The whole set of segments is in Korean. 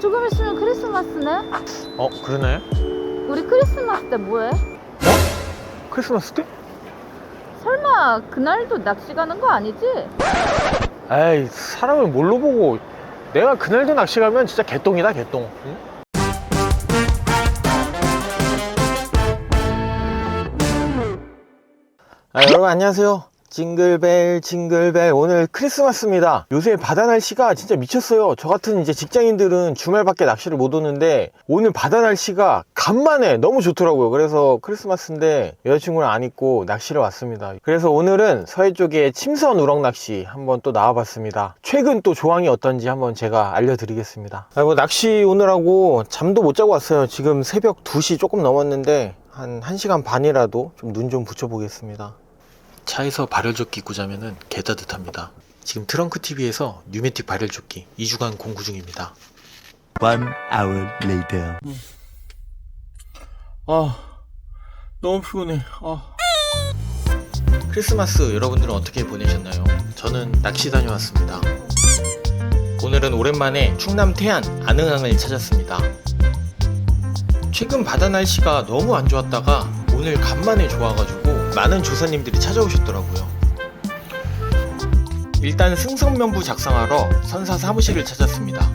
조금 있으면 크리스마스네? 어 그러네 우리 크리스마스 때 뭐해? 크리스마스 때? 설마 그날도 낚시 가는 거 아니지? 에이 사람을 뭘로 보고 내가 그날도 낚시 가면 진짜 개똥이다 개똥 응? 아, 여러분 안녕하세요 징글벨 징글벨 오늘 크리스마스입니다. 요새 바다 날씨가 진짜 미쳤어요. 저 같은 이제 직장인들은 주말밖에 낚시를 못 오는데 오늘 바다 날씨가 간만에 너무 좋더라고요. 그래서 크리스마스인데 여자친구는 안 있고 낚시를 왔습니다. 그래서 오늘은 서해 쪽에 침선 우럭 낚시 한번 또 나와봤습니다. 최근 또 조항이 어떤지 한번 제가 알려드리겠습니다. 아이고 낚시 오느라고 잠도 못 자고 왔어요. 지금 새벽 2시 조금 넘었는데 한 1시간 반이라도 좀 눈좀 붙여보겠습니다 차에서 발열조끼 입고 자면은 개 따뜻합니다. 지금 트렁크 TV에서 뉴매틱 발열조끼 2주간 공구 중입니다. One hour later. 아 너무 피곤해. 아. 크리스마스 여러분들은 어떻게 보내셨나요? 저는 낚시 다녀왔습니다. 오늘은 오랜만에 충남 태안 안흥항을 찾았습니다. 최근 바다 날씨가 너무 안 좋았다가 오늘 간만에 좋아가지고 많은 조사님들이 찾아오셨더라고요. 일단 승성면부 작성하러 선사 사무실을 찾았습니다.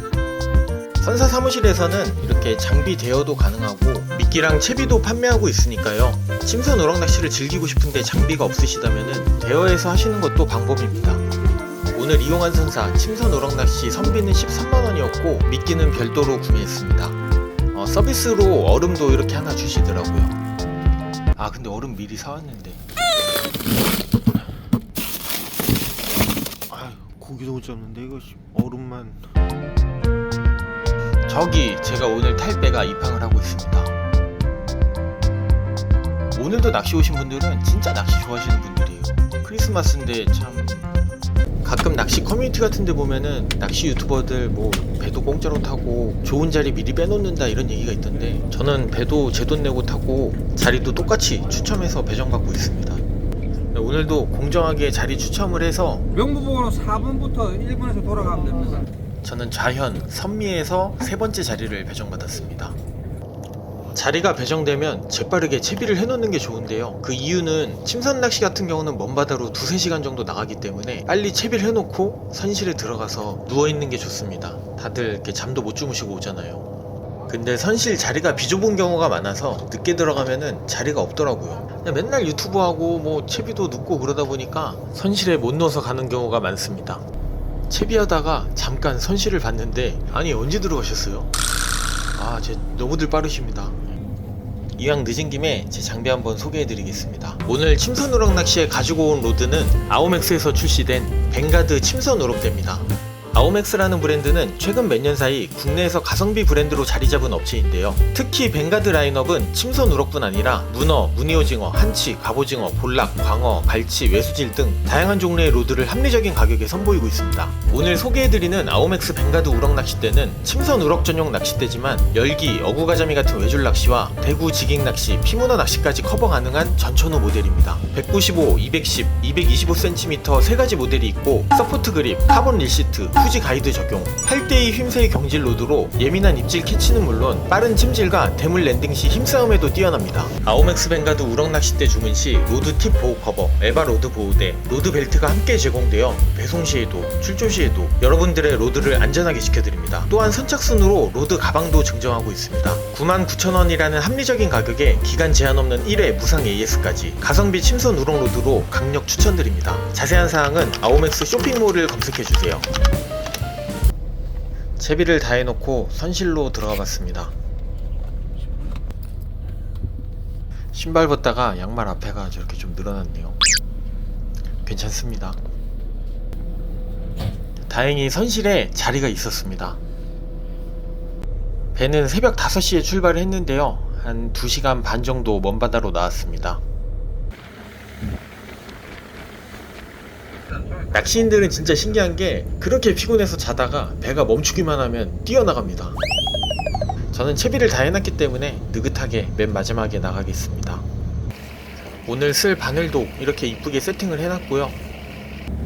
선사 사무실에서는 이렇게 장비 대여도 가능하고 미끼랑 채비도 판매하고 있으니까요. 침선 우럭 낚시를 즐기고 싶은데 장비가 없으시다면 대여해서 하시는 것도 방법입니다. 오늘 이용한 선사 침선 우럭 낚시 선비는 13만원이었고 미끼는 별도로 구매했습니다. 어, 서비스로 얼음도 이렇게 하나 주시더라고요. 아 근데 얼음 미리 사왔는데. 아유 고기도 못 잡는데 이거 씨, 얼음만. 저기 제가 오늘 탈 배가 입항을 하고 있습니다. 오늘도 낚시 오신 분들은 진짜 낚시 좋아하시는 분들이에요. 크리스마스인데 참 가끔 낚시 커뮤니티 같은 데 보면은 낚시 유튜버들 뭐 배도 공짜로 타고 좋은 자리 미리 빼놓는다 이런 얘기가 있던데 저는 배도 제 돈 내고 타고 자리도 똑같이 추첨해서 배정 받고 있습니다. 오늘도 공정하게 자리 추첨을 해서 명부번호 4번부터 1번에서 돌아가면 됩니다. 저는 좌현 선미에서 세 번째 자리를 배정받았습니다. 자리가 배정되면 재빠르게 채비를 해놓는 게 좋은데요. 그 이유는 침선 낚시 같은 경우는 먼 바다로 두세 시간 정도 나가기 때문에 빨리 채비를 해놓고 선실에 들어가서 누워있는 게 좋습니다. 다들 이렇게 잠도 못 주무시고 오잖아요. 근데 선실 자리가 비좁은 경우가 많아서 늦게 들어가면은 자리가 없더라고요. 맨날 유튜브 하고 뭐 채비도 눕고 그러다 보니까 선실에 못 넣어서 가는 경우가 많습니다. 채비하다가 잠깐 선실을 봤는데 아니 언제 들어가셨어요? 아, 제 너무들 빠르십니다. 이왕 늦은 김에 제 장비 한번 소개해드리겠습니다. 오늘 침선 우럭 낚시에 가지고 온 로드는 아오맥스에서 출시된 벵가드 침선 우럭대입니다. 아오맥스라는 브랜드는 최근 몇 년 사이 국내에서 가성비 브랜드로 자리 잡은 업체인데요. 특히 벵가드 라인업은 침선 우럭뿐 아니라 문어, 무늬오징어, 한치, 갑오징어, 볼락, 광어, 갈치, 외수질 등 다양한 종류의 로드를 합리적인 가격에 선보이고 있습니다. 오늘 소개해드리는 아오맥스 벵가드 우럭 낚싯대는 침선 우럭 전용 낚싯대지만 열기, 어구가자미 같은 외줄 낚시와 대구 지깅 낚시, 피문어 낚시까지 커버 가능한 전천후 모델입니다. 195, 210, 225cm 세 가지 모델이 있고 서포트 그립, 카본 릴시트, 후지 가이드 적용, 8대2 휨세의 경질 로드로 예민한 입질 캐치는 물론 빠른 침질과 대물 랜딩 시 힘싸움에도 뛰어납니다. 아오맥스 뱅가드 우럭 낚싯대 주문 시 로드 팁 보호 커버, 에바 로드 보호대, 로드 벨트가 함께 제공되어 배송 시에도 출조 시에도 여러분들의 로드를 안전하게 지켜드립니다. 또한 선착순으로 로드 가방도 증정하고 있습니다. 99,000원이라는 합리적인 가격에 기간 제한 없는 1회 무상 AS까지 가성비 침선 우럭 로드로 강력 추천드립니다. 자세한 사항은 아오맥스 쇼핑몰을 검색해주세요. 채비를 다 해놓고 선실로 들어가 봤습니다. 신발 벗다가 양말 앞에가 저렇게 좀 늘어났네요. 괜찮습니다. 다행히 선실에 자리가 있었습니다. 배는 새벽 5시에 출발을 했는데요. 한 2시간 반 정도 먼 바다로 나왔습니다. 낚시인들은 진짜 신기한 게 그렇게 피곤해서 자다가 배가 멈추기만 하면 뛰어나갑니다. 저는 채비를 다 해놨기 때문에 느긋하게 맨 마지막에 나가겠습니다. 오늘 쓸 바늘도 이렇게 이쁘게 세팅을 해놨고요.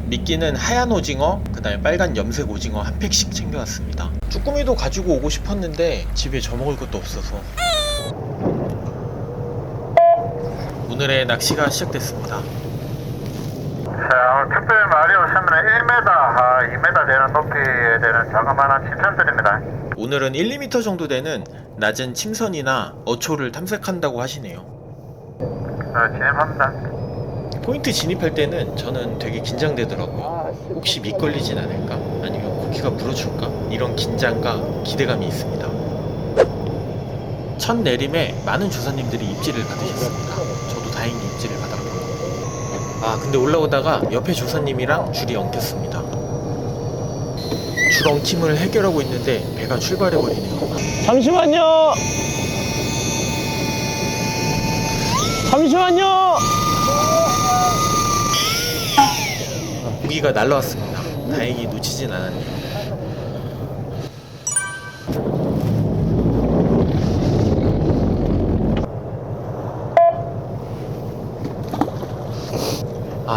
미끼는 하얀 오징어, 그 다음에 빨간 염색 오징어 한 팩씩 챙겨왔습니다. 쭈꾸미도 가지고 오고 싶었는데 집에 져먹을 것도 없어서 오늘의 낚시가 시작됐습니다. 자, 오시면 1m, 아, 2m 되는 높이에 되는 자그마한 침선들입니다. 오늘은 1, 2m 정도 되는 낮은 침선이나 어초를 탐색한다고 하시네요. 어, 진입합니다. 포인트 진입할 때는 저는 되게 긴장되더라고요. 혹시 밑걸리진 않을까? 아니면 고기가 물어줄까? 이런 긴장과 기대감이 있습니다. 첫 내림에 많은 조사님들이 입질을 받으셨습니다. 저도 다행히 입질을 받았고. 아, 근데 올라오다가 옆에 조사님이랑 줄이 엉켰습니다. 줄 엉킴을 해결하고 있는데 배가 출발해버리네요. 잠시만요. 잠시만요. 고기가 날라왔습니다. 다행히 놓치진 않았네요.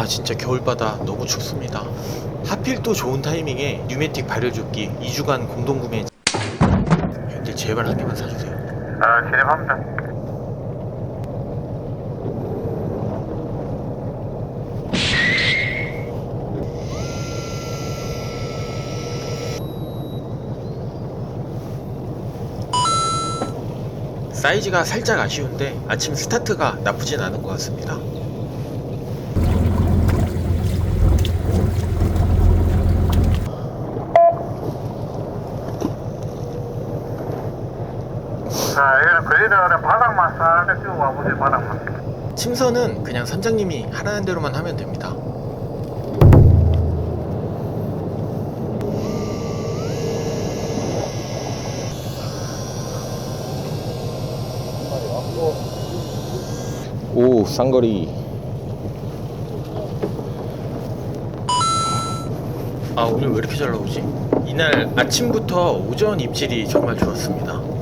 아 진짜 겨울바다 너무 춥습니다. 하필 또 좋은 타이밍에 뉴매틱 발열조끼 2주간 공동구매 형들 제발 한 개만 사주세요. 어, 진입합니다. 사이즈가 살짝 아쉬운데 아침 스타트가 나쁘진 않은 것 같습니다. 그리드는 바닥만 살짝 띄우고 와보세요, 바닥만. 침선은 그냥 선장님이 하라는 대로만 하면 됩니다. 오, 쌍거리. 아, 오늘 왜 이렇게 잘 나오지? 이날 아침부터 오전 입질이 정말 좋았습니다.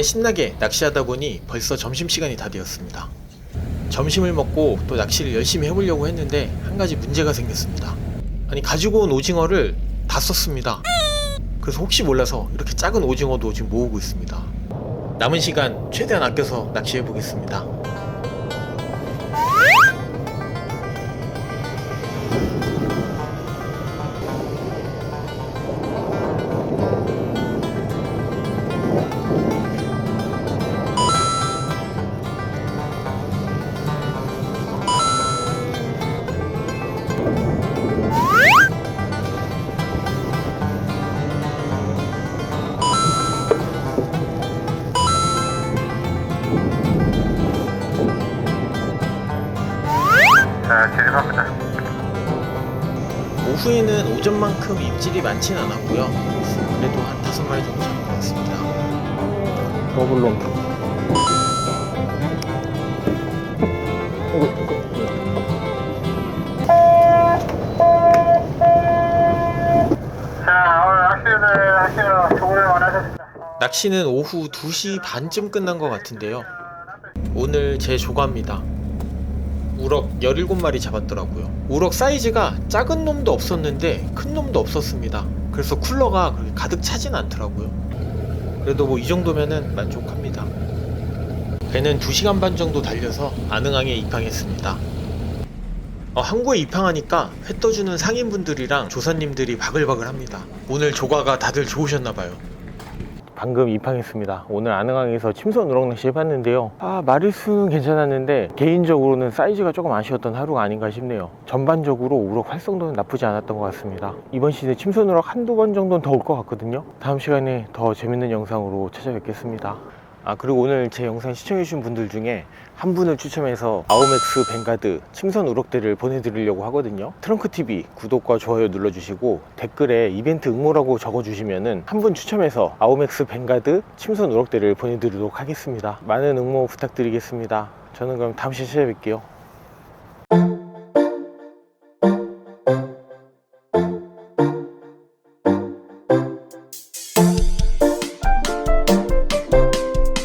오전에 신나게 낚시하다 보니 벌써 점심시간이 다 되었습니다. 점심을 먹고 또 낚시를 열심히 해보려고 했는데 한 가지 문제가 생겼습니다. 아니 가지고 온 오징어를 다 썼습니다. 그래서 혹시 몰라서 이렇게 작은 오징어도 지금 모으고 있습니다. 남은 시간 최대한 아껴서 낚시해 보겠습니다. 후에는 오전만큼 입질이 많진 않았고요. 그래도 한 다섯 마리 정도 잡은 것 같습니다. 더블롱. 낚시는 오후 2시 반쯤 끝난 것 같은데요. 오늘 제 조과입니다. 우럭 17마리 잡았더라고요. 우럭 사이즈가 작은 놈도 없었는데 큰 놈도 없었습니다. 그래서 쿨러가 그렇게 가득 차진 않더라고요. 그래도 뭐 이 정도면은 만족합니다. 배는 2시간 반 정도 달려서 안흥항에 입항했습니다. 어, 항구에 입항하니까 회 떠주는 상인분들이랑 조사님들이 바글바글 합니다. 오늘 조과가 다들 좋으셨나봐요. 방금 입항했습니다. 오늘 안흥항에서 침선 우럭 낚시 해봤는데요. 아, 마리수는 괜찮았는데 개인적으로는 사이즈가 조금 아쉬웠던 하루가 아닌가 싶네요. 전반적으로 우럭 활성도는 나쁘지 않았던 것 같습니다. 이번 시즌 침선 우럭 한두 번 정도는 더 올 것 같거든요. 다음 시간에 더 재밌는 영상으로 찾아뵙겠습니다. 아 그리고 오늘 제 영상 시청해주신 분들 중에 한 분을 추첨해서 아오맥스 뱅가드 침선 우럭대를 보내드리려고 하거든요. 트렁크TV 구독과 좋아요 눌러주시고 댓글에 이벤트 응모라고 적어주시면은 한분 추첨해서 아오맥스 뱅가드 침선 우럭대를 보내드리도록 하겠습니다. 많은 응모 부탁드리겠습니다. 저는 그럼 다음 시간에 찾아뵐게요